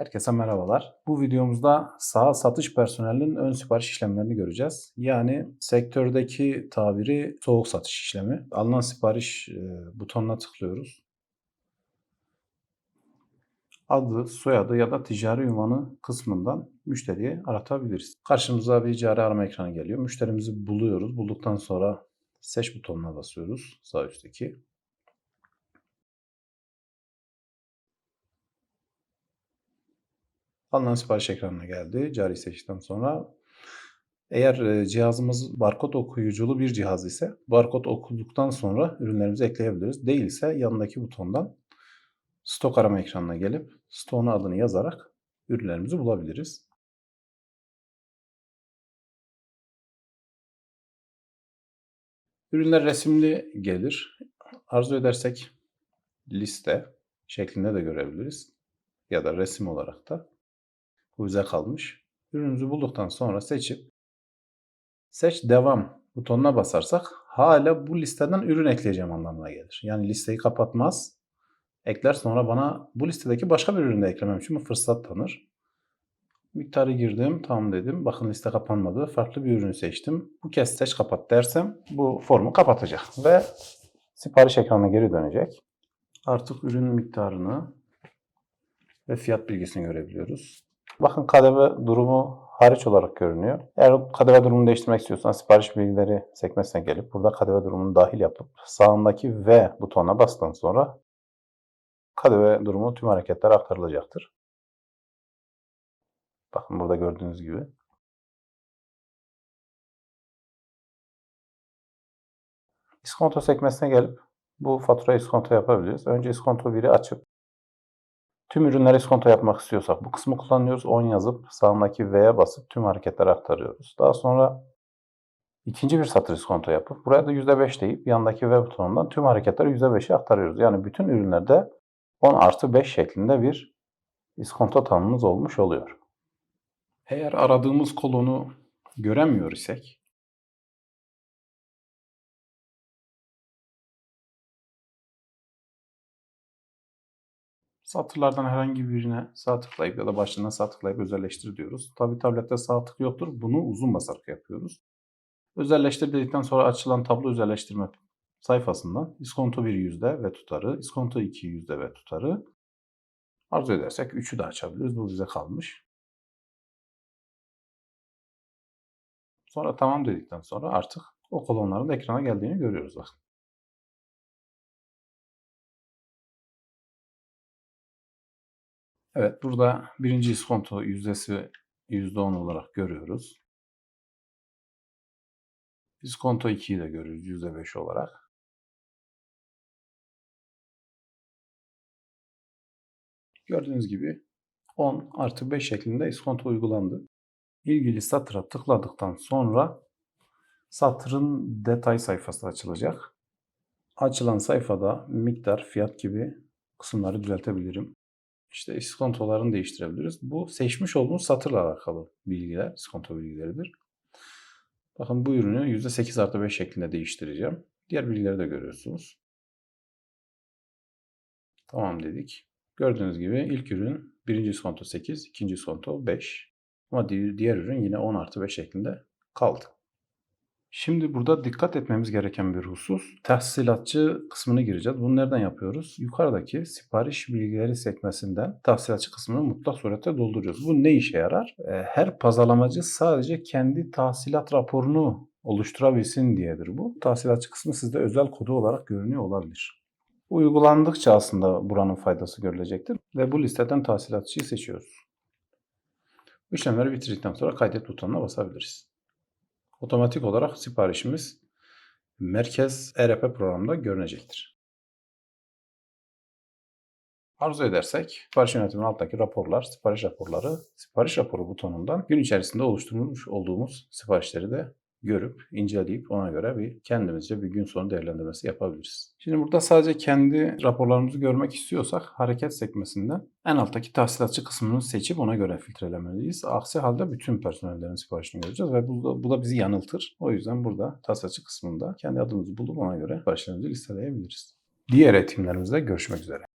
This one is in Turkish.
Herkese merhabalar. Bu videomuzda saha satış personelinin ön sipariş işlemlerini göreceğiz. Yani sektördeki tabiri soğuk satış işlemi. Alınan sipariş e, butonuna tıklıyoruz. Adı, soyadı ya da ticari ünvanı kısmından müşteriyi aratabiliriz. Karşımıza bir cari arama ekranı geliyor. Müşterimizi buluyoruz. Bulduktan sonra seç butonuna basıyoruz sağ üstteki. Alınan sipariş ekranına geldi. Cari seçtikten sonra eğer e, cihazımız barkod okuyuculu bir cihaz ise barkod okuduktan sonra ürünlerimizi ekleyebiliriz. Değilse yanındaki butondan stok arama ekranına gelip stoğun adını yazarak ürünlerimizi bulabiliriz. Ürünler resimli gelir. Arzu edersek liste şeklinde de görebiliriz. Ya da resim olarak da bu bize kalmış. Ürünümüzü bulduktan sonra seçip seç devam butonuna basarsak hala bu listeden ürün ekleyeceğim anlamına gelir. Yani listeyi kapatmaz. Ekler sonra bana bu listedeki başka bir ürünü de eklemem için bir fırsat tanır. Miktarı girdim. Tamam dedim. Bakın liste kapanmadı. Farklı bir ürünü seçtim. Bu kez seç kapat dersem bu formu kapatacak. Ve sipariş ekranına geri dönecek. Artık ürün miktarını ve fiyat bilgisini görebiliyoruz. Bakın KDV durumu hariç olarak görünüyor. Eğer KDV durumunu değiştirmek istiyorsan sipariş bilgileri sekmesine gelip burada KDV durumunu dahil yapıp sağındaki V butonuna bastıktan sonra KDV durumu tüm hareketler aktarılacaktır. Bakın burada gördüğünüz gibi. İskonto sekmesine gelip bu fatura iskonto yapabiliriz. Önce iskonto 1'i açıp tüm ürünlere iskonto yapmak istiyorsak bu kısmı kullanıyoruz. 10 yazıp sağındaki V'ye basıp tüm hareketleri aktarıyoruz. Daha sonra ikinci bir satır iskonto yapıp buraya da %5 deyip yandaki V butonundan tüm hareketleri %5'e aktarıyoruz. Yani bütün ürünlerde 10 artı 5 şeklinde bir iskonto tanımımız olmuş oluyor. Eğer aradığımız kolonu göremiyor isek satırlardan herhangi birine sağ tıklayıp ya da başlığına sağ tıklayıp özelleştir diyoruz. Tabi tablette sağ tık yoktur. Bunu uzun basarak yapıyoruz. Özelleştir dedikten sonra açılan tablo özelleştirme sayfasından iskonto 1 yüzde ve tutarı, iskonto 2 yüzde ve tutarı arzu edersek 3'ü de açabiliriz. Bu bize kalmış. Sonra tamam dedikten sonra artık o kolonların da ekrana geldiğini görüyoruz bak. Evet burada birinci iskonto yüzdesi %10 olarak görüyoruz. İskonto 2'yi de görüyoruz %5 olarak. Gördüğünüz gibi 10 artı 5 şeklinde iskonto uygulandı. İlgili satıra tıkladıktan sonra satırın detay sayfası açılacak. Açılan sayfada miktar, fiyat gibi kısımları düzeltebilirim. İşte iskontolarını değiştirebiliriz. Bu seçmiş olduğumuz satırla alakalı bilgiler, iskonto bilgileridir. Bakın bu ürünü %8 artı 5 şeklinde değiştireceğim. Diğer bilgileri de görüyorsunuz. Tamam dedik. Gördüğünüz gibi ilk ürün birinci iskonto 8, ikinci iskonto 5. Ama diğer ürün yine 10 artı 5 şeklinde kaldı. Şimdi burada dikkat etmemiz gereken bir husus tahsilatçı kısmını gireceğiz. Bunu nereden yapıyoruz? Yukarıdaki sipariş bilgileri sekmesinden tahsilatçı kısmını mutlak surette dolduruyoruz. Bu ne işe yarar? Her pazarlamacı sadece kendi tahsilat raporunu oluşturabilsin diyedir bu. Tahsilatçı kısmı sizde özel kodu olarak görünüyor olabilir. Uygulandıkça aslında buranın faydası görülecektir. Ve bu listeden tahsilatçıyı seçiyoruz. İşlemleri bitirdikten sonra kaydet butonuna basabiliriz. Otomatik olarak siparişimiz merkez ERP programında görünecektir. Arzu edersek sipariş yönetiminin alttaki raporlar, sipariş raporları, sipariş raporu butonundan gün içerisinde oluşturmuş olduğumuz siparişleri de görüp, inceleyip ona göre bir kendimizce bir gün sonu değerlendirmesi yapabiliriz. Şimdi burada sadece kendi raporlarımızı görmek istiyorsak hareket sekmesinden en alttaki tahsilatçı kısmını seçip ona göre filtrelemeliyiz. Aksi halde bütün personellerin siparişini göreceğiz ve bu da, bu da bizi yanıltır. O yüzden burada tahsilatçı kısmında kendi adımızı bulup ona göre siparişlerimizi listeleyebiliriz. Diğer eğitimlerimizde görüşmek üzere.